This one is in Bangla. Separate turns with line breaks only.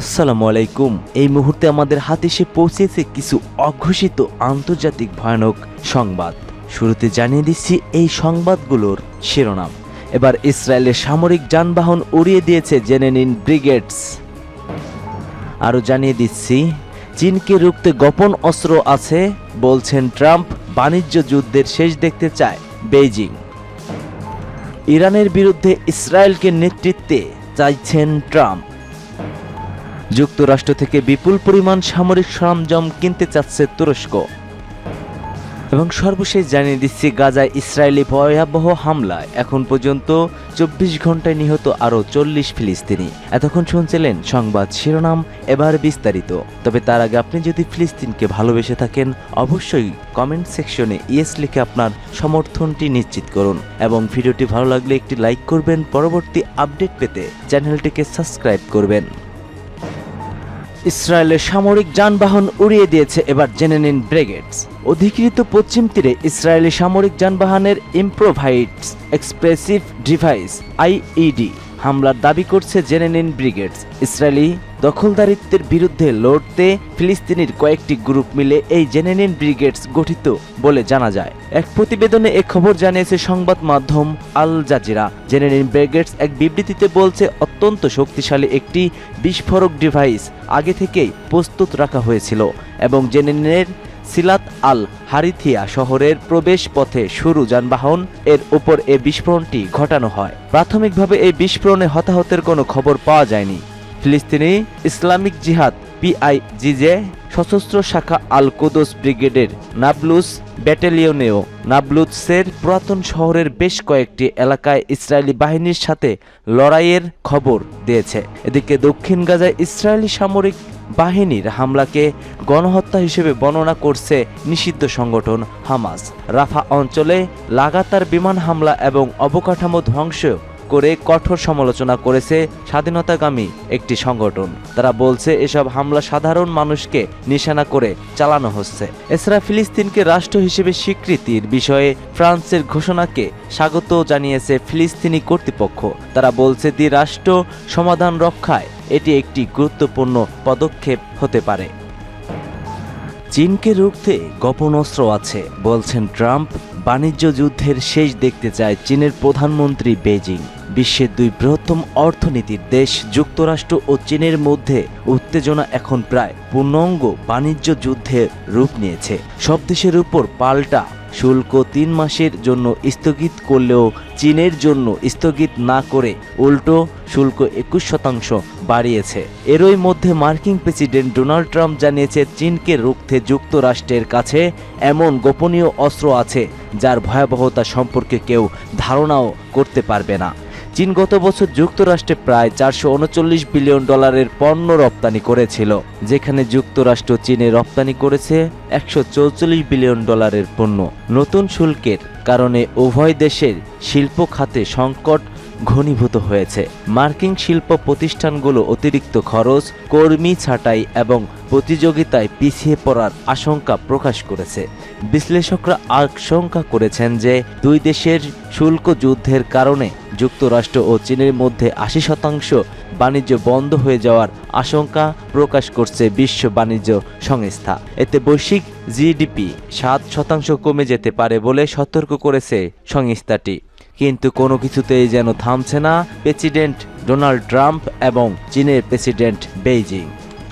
আসসালামু আলাইকুম। এই মুহূর্তে আমাদের হাতে এসে পৌঁছেছে কিছু অঘোষিত আন্তর্জাতিক ভয়ানক সংবাদ। শুরুতে জানিয়ে দিচ্ছি এই সংবাদগুলোর শিরোনাম। এবার ইসরায়েলের সামরিক যানবাহন উড়িয়ে দিয়েছে জেনে নিন ব্রিগেডস। আরও জানিয়ে দিচ্ছি, চীনকে রুখতে গোপন অস্ত্র আছে, বলছেন ট্রাম্প, বাণিজ্য যুদ্ধের শেষ দেখতে চায় বেইজিং। ইরানের বিরুদ্ধে ইসরায়েলকে নেতৃত্বে চাইছেন ট্রাম্প। যুক্তরাষ্ট্র থেকে বিপুল পরিমাণ সামরিক সরঞ্জাম কিনতে চাচ্ছে তুরস্ক। এবং সর্বশেষ জানিয়ে দিচ্ছি, গাজায় ইসরায়েলি ভয়াবহ হামলায় এখন পর্যন্ত চব্বিশ ঘন্টায় নিহত আরও চল্লিশ ফিলিস্তিনি। এতক্ষণ শুনছিলেন সংবাদ শিরোনাম, এবার বিস্তারিত। তবে তার আগে আপনি যদি ফিলিস্তিনকে ভালোবেসে থাকেন, অবশ্যই কমেন্ট সেকশনে ইয়েস লিখে আপনার সমর্থনটি নিশ্চিত করুন। এবং ভিডিওটি ভালো লাগলে একটি লাইক করবেন, পরবর্তী আপডেট পেতে চ্যানেলটিকে সাবস্ক্রাইব করবেন। ইসরায়েলের সামরিক যানবাহন উড়িয়ে দিয়েছে। এবার জেনে নিন ব্রেগেডস অধিকৃত পশ্চিম তীরে ইসরায়েলি সামরিক যানবাহনের ইম্প্রোভাইডস এক্সপ্রেসিভ ডিভাইস আইইডি হামলার দাবি করছে জেনে নিন ব্রিগেডস। ইসরায়েলি দখলদারিত্বের বিরুদ্ধে লড়তে ফিলিস্তিনির কয়েকটি গ্রুপ মিলে এই জেনে নিন ব্রিগেডস গঠিত বলে জানা যায়। এক প্রতিবেদনে এ খবর জানিয়েছে সংবাদ মাধ্যম আল জাজিরা। জেনে নিন ব্রিগেডস এক বিবৃতিতে বলছে, অত্যন্ত শক্তিশালী একটি বিস্ফোরক ডিভাইস আগে থেকেই প্রস্তুত রাখা হয়েছিল এবং জেনেনের সিলাত আল হারিথিয়া শহরের প্রবেশ পথে শুরু যানবাহন, এর উপর এ বিস্ফোরণটি ঘটানো হয়। প্রাথমিকভাবে এই বিস্ফোরণে হতাহতের কোনো খবর পাওয়া যায়নি। ফিলিস্তিনি ইসলামিক জিহাদ, পিআইজিজে, সশস্ত্র শাখা আল কুদস ব্রিগেডের নাবলুস ব্যাটালিয়নেও নাবলুসের পুরাতন শহরের বেশ কয়েকটি এলাকায় ইসরায়েলি বাহিনীর সাথে লড়াইয়ের খবর দিয়েছে। এদিকে দক্ষিণ গাজায় ইসরায়েলি সামরিক বাহিনীর হামলাকে গণহত্যা হিসেবে বর্ণনা করছে নিষিদ্ধ সংগঠন হামাস। রাফা অঞ্চলে লাগাতার বিমান হামলা এবং অবকাঠামো ধ্বংস করে কঠোর সমালোচনা করেছে স্বাধীনতাগামী একটি সংগঠন। তারা বলছে, এসব হামলা সাধারণ মানুষকে নিশানা করে চালানো হচ্ছে। এছাড়া ফিলিস্তিনকে রাষ্ট্র হিসেবে স্বীকৃতির বিষয়ে ফ্রান্সের ঘোষণাকে স্বাগত জানিয়েছে ফিলিস্তিনি কর্তৃপক্ষ। তারা বলছে দ্বি রাষ্ট্র সমাধান রক্ষায় এটি একটি গুরুত্বপূর্ণ পদক্ষেপ হতে পারে। চীনকে রুখতে গোপন অস্ত্র আছে, বলছেন ট্রাম্প। বাণিজ্য যুদ্ধের শেষ দেখতে চায় চীনের প্রধানমন্ত্রী বেজিং বিশ্বের দুই বৃহত্তম অর্থনীতির দেশ, যুক্তরাষ্ট্র ও চীনের মধ্যে উত্তেজনা এখন প্রায় পূর্ণাঙ্গ বাণিজ্য যুদ্ধের রূপ নিয়েছে। সব দেশের উপর পাল্টা শুল্ক তিন মাসের জন্য স্থগিত করলেও চীনের জন্য স্থগিত না করে উল্টো শুল্ক একুশ শতাংশ বাড়িয়েছে। এরই মধ্যে মার্কিন প্রেসিডেন্ট ডোনাল্ড ট্রাম্প জানিয়েছে, চীনকে রুখতে যুক্তরাষ্ট্রের কাছে এমন গোপনীয় অস্ত্র আছে যার ভয়াবহতা সম্পর্কে কেউ ধারণাও করতে পারবে না। চীন গত বছর যুক্তরাষ্ট্রে প্রায় চারশো উনচল্লিশ বিলিয়ন ডলারের পণ্য রপ্তানি করেছিল, যেখানে যুক্তরাষ্ট্র চীনে রপ্তানি করেছে একশো চৌচল্লিশ বিলিয়ন ডলারের পণ্য। নতুন শুল্কের কারণে উভয় দেশের শিল্প খাতে সংকট ঘনীভূত হয়েছে। মার্কিন শিল্প প্রতিষ্ঠানগুলো অতিরিক্ত খরচ, কর্মী ছাঁটাই এবং প্রতিযোগিতায় পিছিয়ে পড়ার আশঙ্কা প্রকাশ করেছে। বিশ্লেষকরা আশঙ্কা করেছেন যে, দুই দেশের শুল্ক যুদ্ধের কারণে যুক্তরাষ্ট্র ও চীনের মধ্যে আশি শতাংশ বাণিজ্য বন্ধ হয়ে যাওয়ার আশঙ্কা প্রকাশ করছে বিশ্ব বাণিজ্য সংস্থা। এতে বৈশ্বিক জিডিপি সাত শতাংশ কমে যেতে পারে বলে সতর্ক করেছে সংস্থাটি। কিন্তু কোনো কিছুতেই যেন থামছে না প্রেসিডেন্ট ডোনাল্ড ট্রাম্প এবং চীনের প্রেসিডেন্ট বেইজিং।